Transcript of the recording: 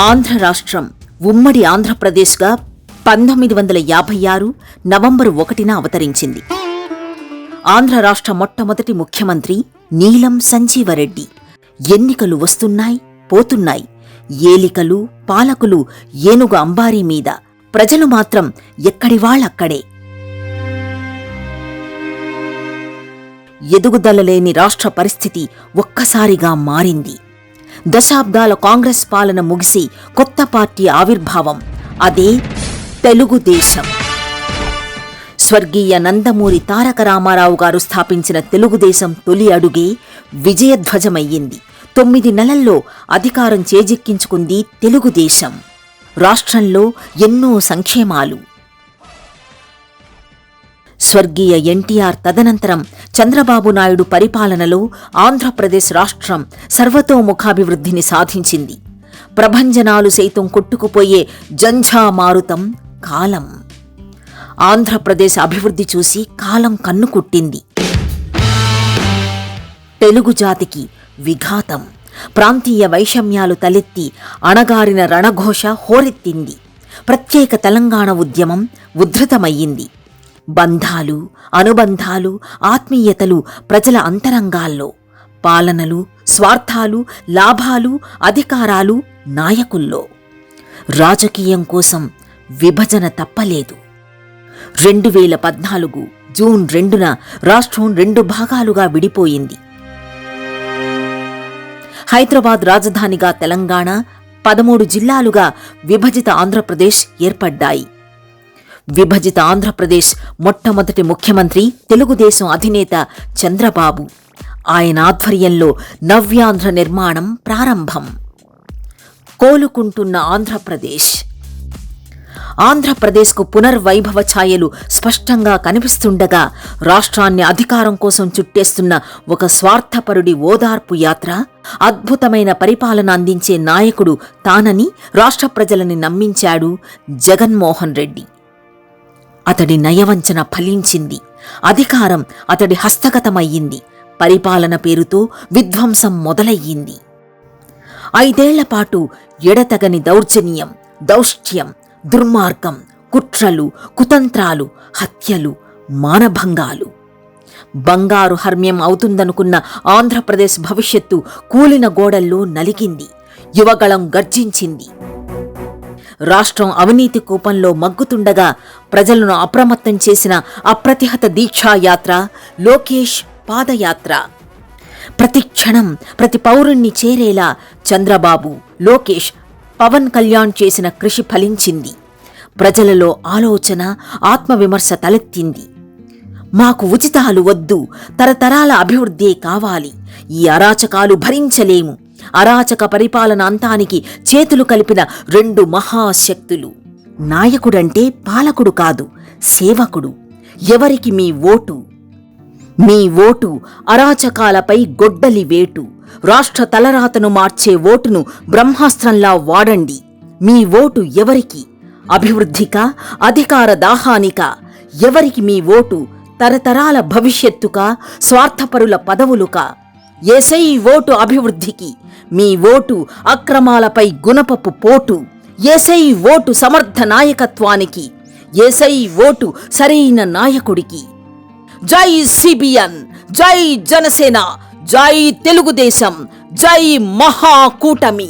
ఆంధ్ర రాష్ట్రం ఉమ్మడి ఆంధ్రప్రదేశ్గా పంతొమ్మిది వందల యాభై ఆరు నవంబరు ఒకటిన అవతరించింది. ఆంధ్ర రాష్ట్ర మొట్టమొదటి ముఖ్యమంత్రి నీలం సంజీవరెడ్డి. ఎన్నికలు వస్తున్నాయి పోతున్నాయి. ఏలికలు పాలకులు ఏనుగు అంబారీ మీద. ప్రజలు మాత్రం ఎక్కడివాళ్ళక్కడే ఎదుగుదల లేని రాష్ట్ర పరిస్థితి ఒక్కసారిగా మారింది. దశాబ్దాల కాంగ్రెస్ పాలన ముగిసి కొత్త పార్టీ ఆవిర్భావం. అదే తెలుగుదేశం స్వర్గీయ నందమూరి తారక రామారావు గారు స్థాపించిన తెలుగుదేశం తొలి అడుగే విజయధ్వజమయ్యింది. తొమ్మిది నెలల్లో అధికారం చేజిక్కించుకుంది తెలుగుదేశం రాష్ట్రంలో ఎన్నో సంక్షేమాలు. స్వర్గీయ ఎన్టీఆర్ తదనంతరం చంద్రబాబు నాయుడు పరిపాలనలో ఆంధ్రప్రదేశ్ రాష్ట్రం సర్వతోముఖాభివృద్ధిని సాధించింది. ప్రభంజనాలు సైతం కొట్టుకుపోయే జంఝామారుతం కాలం. ఆంధ్రప్రదేశ్ అభివృద్ధి చూసి కాలం కన్నుకుట్టింది తెలుగు జాతికి విఘాతం. ప్రాంతీయ వైషమ్యాలు తలెత్తి అణగారిన రణఘోష హోరెత్తింది. ప్రత్యేక తెలంగాణ ఉద్యమం ఉద్ధృతమయ్యింది బంధాలు అనుబంధాలు ఆత్మీయతలు ప్రజల అంతరంగాల్లో. పాలనలు స్వార్థాలు లాభాలు అధికారాలు నాయకుల్లో. రాజకీయం కోసం విభజన తప్పలేదు. రెండు వేల పద్నాలుగు జూన్ రెండున రాష్ట్రం రెండు భాగాలుగా విడిపోయింది. హైదరాబాద్ రాజధానిగా తెలంగాణ పదమూడు జిల్లాలుగా విభజిత ఆంధ్రప్రదేశ్ ఏర్పడ్డాయి. విభజిత ఆంధ్రప్రదేశ్ మొట్టమొదటి ముఖ్యమంత్రి తెలుగుదేశం అధినేత చంద్రబాబు. ఆయన ఆధ్వర్యంలో నవ్యాంధ్ర నిర్మాణం ప్రారంభం. కోలుకుంటున్న ఆంధ్రప్రదేశ్. ఆంధ్రప్రదేశ్కు పునర్వైభవ ఛాయలు స్పష్టంగా కనిపిస్తుండగా రాష్ట్రాన్ని అధికారం కోసం చుట్టేస్తున్న ఒక స్వార్థపరుడి ఓదార్పు యాత్ర అద్భుతమైన పరిపాలన అందించే నాయకుడు తానని రాష్ట్ర ప్రజలని నమ్మించాడు జగన్మోహన్ రెడ్డి. అతడి నయవంచన ఫలించింది. అధికారం అతడి హస్తగతమయ్యింది. పరిపాలన పేరుతో విధ్వంసం మొదలయ్యింది. ఐదేళ్ళపాటు ఎడతగని దౌర్జన్యం దౌష్ట్యం దుర్మార్గం కుట్రలు కుతంత్రాలు హత్యలు మానభంగాలు. బంగారు హర్మ్యం అవుతుందనుకున్న ఆంధ్రప్రదేశ్ భవిష్యత్తు కూలిన గోడల్లో నలిగింది. యువగళం గర్జించింది. రాష్ట్రం అవినీతి కూపంలో మగ్గుతుండగా ప్రజలను అప్రమత్తం చేసిన అప్రతిహత దీక్షాయాత్ర లోకేష్ పాదయాత్ర. ప్రతి క్షణం ప్రతి పౌరుణ్ణి చేరేలా చంద్రబాబు లోకేష్ పవన్ కళ్యాణ్ చేసిన కృషి ఫలించింది. ప్రజలలో ఆలోచన ఆత్మవిమర్శ తలెత్తింది. మాకు ఉచితాలు వద్దు తరతరాల అభివృద్ధే కావాలి. ఈ అరాచకాలు భరించలేము. అరాచక పరిపాలన అంతానికి చేతులు కలిపిన రెండు మహాశక్తులు. నాయకుడంటే పాలకుడు కాదు సేవకుడు. ఎవరికి మీ ఓటు? మీ ఓటు అరాచకాలపై గొడ్డలి వేటు. రాష్ట్ర తలరాతను మార్చే ఓటును బ్రహ్మాస్త్రంలా వాడండి. మీ ఓటు ఎవరికి? అభివృద్ధికా అధికార దాహానిక? ఎవరికి మీ ఓటు? తరతరాల భవిష్యత్తుకా స్వార్థపరుల పదవులుకా? ఏసై ఓటు అభివృద్ధికి మీ ఓటు అక్రమాలపై గుణపపు పోటు. ఏసై ఓటు సమర్థ నాయకత్వానికి. ఏసై ఓటు సరైన నాయకుడికి. జై సిబిఎన్ జై జనసేన జై తెలుగుదేశం జై మహాకూటమి.